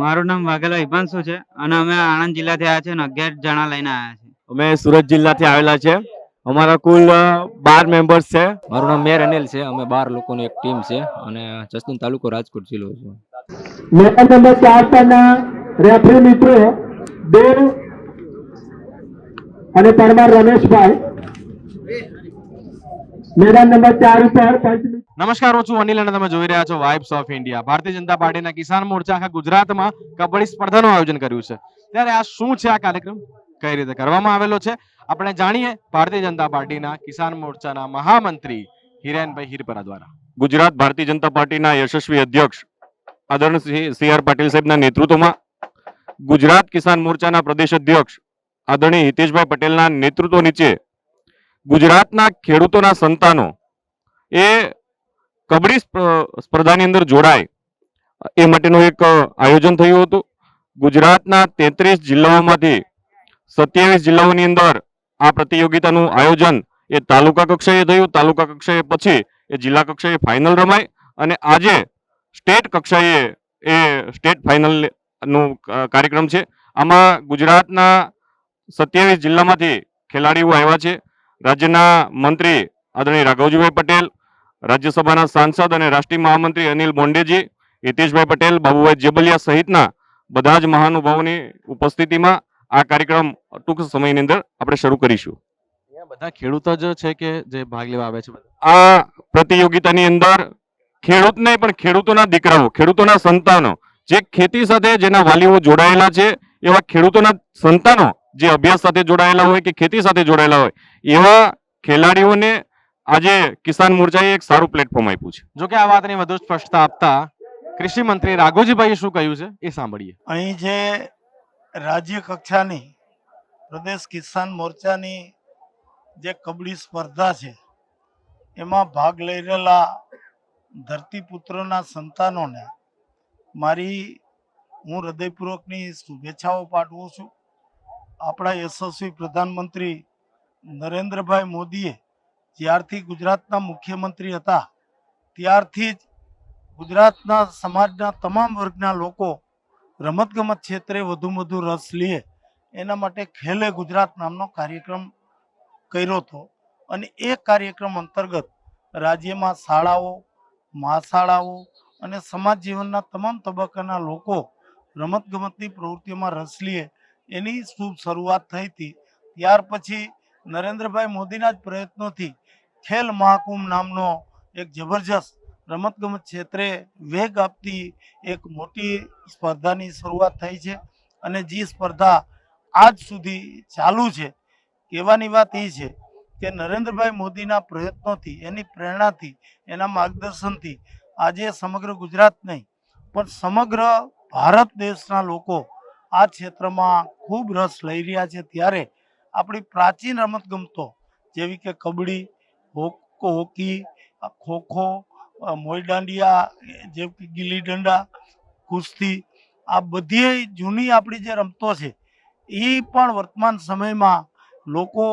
મારું નામ વાઘેલા હિમાંશુ છે અને અમે આણંદ જિલ્લાથી આવ્યા છે અને અગિયાર જણા લઈને આવ્યા છે અમે સુરત જિલ્લાથી આવેલા છે અમારા કુલ બાર મેમ્બર્સ છે. મારું નામ મેર અનિલ છે. અમે બાર લોકોની એક ટીમ છે અને જસદન તાલુકો રાજકોટ જિલ્લો છે. મેદાન નંબર ચાર પરના રેફરી મિત્રો દેવ અને પરમાર રમેશભાઈ. મેદાન નંબર ચાર ઉપર પંચ નમસ્કાર હું છું અનિલ અને તમે જોઈ રહ્યા છો vibes of India Bharatiya Janata પાર્ટીના કિસાન મોરચા આખા ગુજરાતમાં કબડ્ડી સ્પર્ધાનું આયોજન કર્યું છે. ત્યારે આ શું છે? આ કાર્યક્રમ કઈ રીતે કરવામાં આવેલો છે? આપણે જાણીએ ભારતીય જનતા પાર્ટીના કિસાન મોરચાના મહામંત્રી હિરેનભાઈ હિરપરા દ્વારા. ગુજરાત ભારતીય જનતા પાર્ટીના યશસ્વી અધ્યક્ષ આદરણીય સી આર પાટીલ સાહેબના નેતૃત્વમાં ગુજરાત કિસાન મોરચાના પ્રદેશ અધ્યક્ષ આદરણીય હિતેશભાઈ પટેલના નેતૃત્વ નીચે ગુજરાતના ખેડૂતોના સંતાનો એ કબડ્ડી સ્પ- સ્પર્ધાની અંદર જોડાય. એ માટેનું એક આયોજન થયું હતું. ગુજરાતના તેત્રીસ જિલ્લાઓમાંથી સત્યાવીસ જિલ્લાઓની અંદર આ પ્રતિયોગિતાનું આયોજન એ તાલુકા કક્ષાએ થયું. તાલુકા કક્ષાએ પછી એ જિલ્લા કક્ષાએ ફાઇનલ રમાય અને આજે સ્ટેટ કક્ષાએ એ સ્ટેટ ફાઇનલનું કાર્યક્રમ છે. આમાં ગુજરાતના સત્યાવીસ જિલ્લામાંથી ખેલાડીઓ આવ્યા છે. રાજ્યના મંત્રી આદરણીય રાઘવજીભાઈ પટેલ રાજ્યસભાના સાંસદ અને રાષ્ટ્રીય મહામંત્રી અનિલ બોંડેજી હિતેશભાઈ પટેલ બાબુભાઈ જેબલિયા સહિતના બધા જ મહાનુભાવોની ઉપસ્થિતિમાં આ કાર્યક્રમ ટૂંક સમયની અંદર આપણે શરૂ કરીશું. બધા ખેડૂતો જ છે કે જે ભાગ લેવા આવે છે? આ પ્રતિયોગિતાની અંદર ખેડૂત નહીં પણ ખેડૂતોના દીકરાઓ ખેડૂતોના સંતાનો જે ખેતી સાથે જેના વાલીઓ જોડાયેલા છે એવા ખેડૂતોના સંતાનો જે અભ્યાસ સાથે જોડાયેલા હોય કે ખેતી સાથે જોડાયેલા હોય એવા ખેલાડીઓને આજે કિસાન મોરચાએ એક સારું પ્લેટફોર્મ આપ્યું છે. જો કે આ વાતની વધુ સ્પષ્ટતા આપતા કૃષિ મંત્રી રાઘોજીભાઈએ શું કહ્યું છે એ સાંભળીએ. અહીં જે રાજ્ય કક્ષાની પ્રદેશ કિસાન મોરચાની જે કબડ્ડી સ્પર્ધા છે એમાં ભાગ લઈ રહેલા ધરતીપુત્રોના સંતાનોને મારી હું હૃદયપૂર્વકની શુભેચ્છાઓ પાઠવું છું. આપણા યશસ્વી પ્રધાનમંત્રી નરેન્દ્રભાઈ મોદીએ જ્યારથી ગુજરાતના મુખ્યમંત્રી હતા, ત્યારથી જ ગુજરાતના સમાજના તમામ વર્ગના લોકો રમતગમત ક્ષેત્રે વધુ વધુ રસ લે, એના માટે ખેલે ગુજરાત નામનો કાર્યક્રમ કર્યો હતો. અને એ કાર્યક્રમ અંતર્ગત રાજ્યમાં શાળાઓ, મહાશાળાઓ અને સમાજ જીવનના તમામ તબક્કાના લોકો રમતગમતની પ્રવૃત્તિઓમાં રસ લે, એની શુભ શરૂઆત થઈ હતી. ત્યાર પછી નરેન્દ્રભાઈ મોદીના જ પ્રયત્નોથી ખેલ મહાકુંભ નામનો એક જબરજસ્ત રમતગમત ક્ષેત્રે વેગ આપતી એક મોટી સ્પર્ધાની શરૂઆત થઈ છે અને જે સ્પર્ધા આજ સુધી ચાલુ છે. કહેવાની વાત એ છે કે નરેન્દ્રભાઈ મોદીના પ્રયત્નોથી, એની પ્રેરણાથી, એના માર્ગદર્શનથી આજે સમગ્ર ગુજરાત નહીં, પણ સમગ્ર ભારત દેશના લોકો આ ક્ષેત્રમાં ખૂબ રસ લઈ રહ્યા છે. ત્યારે આપણી પ્રાચીન રમતગમતો જેવી કે કબડ્ડી હોકો ખોખો મોઈ દાંડિયા જેમ કે ગીલી દંડા કુસ્તી, આ બધી જૂની આપણી જે રમતો છે, એ પણ વર્તમાન સમયમાં લોકો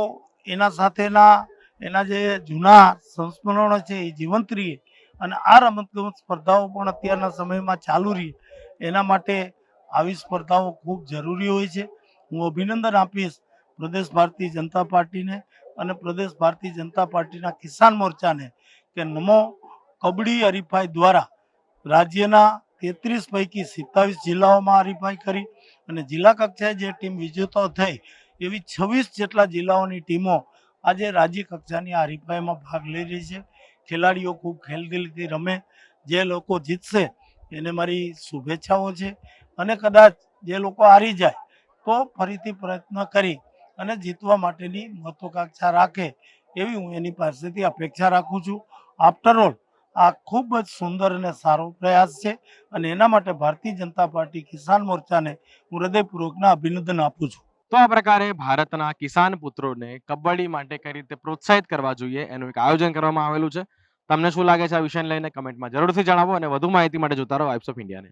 એના સાથેના, એના જે જૂના સંસ્મરણો છે એ જીવંત રહીએ. અને આ રમતગમત સ્પર્ધાઓ પણ અત્યારના સમયમાં ચાલુ રહી. એના માટે આવી સ્પર્ધાઓ ખૂબ જરૂરી હોય છે. હું અભિનંદન આપીશ પ્રદેશ ભારતીય જનતા પાર્ટીને અને પ્રદેશ ભારતીય જનતા પાર્ટીના કિસાન મોરચાને કે નમો કબડ્ડી હરીફાઈ દ્વારા રાજ્યના તેત્રીસ પૈકી સિત્તાવીસ જિલ્લાઓમાં હરીફાઈ કરી અને જિલ્લા કક્ષાએ જે ટીમ વિજેતો થઈ એવી છવ્વીસ જેટલા જિલ્લાઓની ટીમો આજે રાજ્ય કક્ષાની આ હરીફાઈમાં ભાગ લઈ રહી છે. ખેલાડીઓ ખૂબ ખેલદિલીથી રમે, જે લોકો જીતશે એને મારી શુભેચ્છાઓ છે. અને કદાચ જે લોકો હારી જાય તો ફરીથી પ્રયત્ન કરી અને જીતવા માટેની મહત્વાકાંક્ષા રાખે એવી હું એની પાસેથી અપેક્ષા રાખું છું. આફ્ટર ઓલ આ ખૂબ જ સુંદર અને સારો પ્રયાસ છે અને એના માટે ભારતીય જનતા પાર્ટી કિસાન મોરચાને હું હૃદયપૂર્વકના અભિનંદન આપું છું. તો આ પ્રકારે ભારતના કિસાન પુત્રોને કબડ્ડી માટે કઈ રીતે પ્રોત્સાહિત કરવા જોઈએ એનું એક આયોજન કરવામાં આવેલું છે. તમને શું લાગે છે આ વિષયને લઈને કમેન્ટમાં જરૂરથી જણાવો અને વધુ માહિતી માટે જોતા રહો વાઇબ્સ ઓફ ઇન્ડિયાને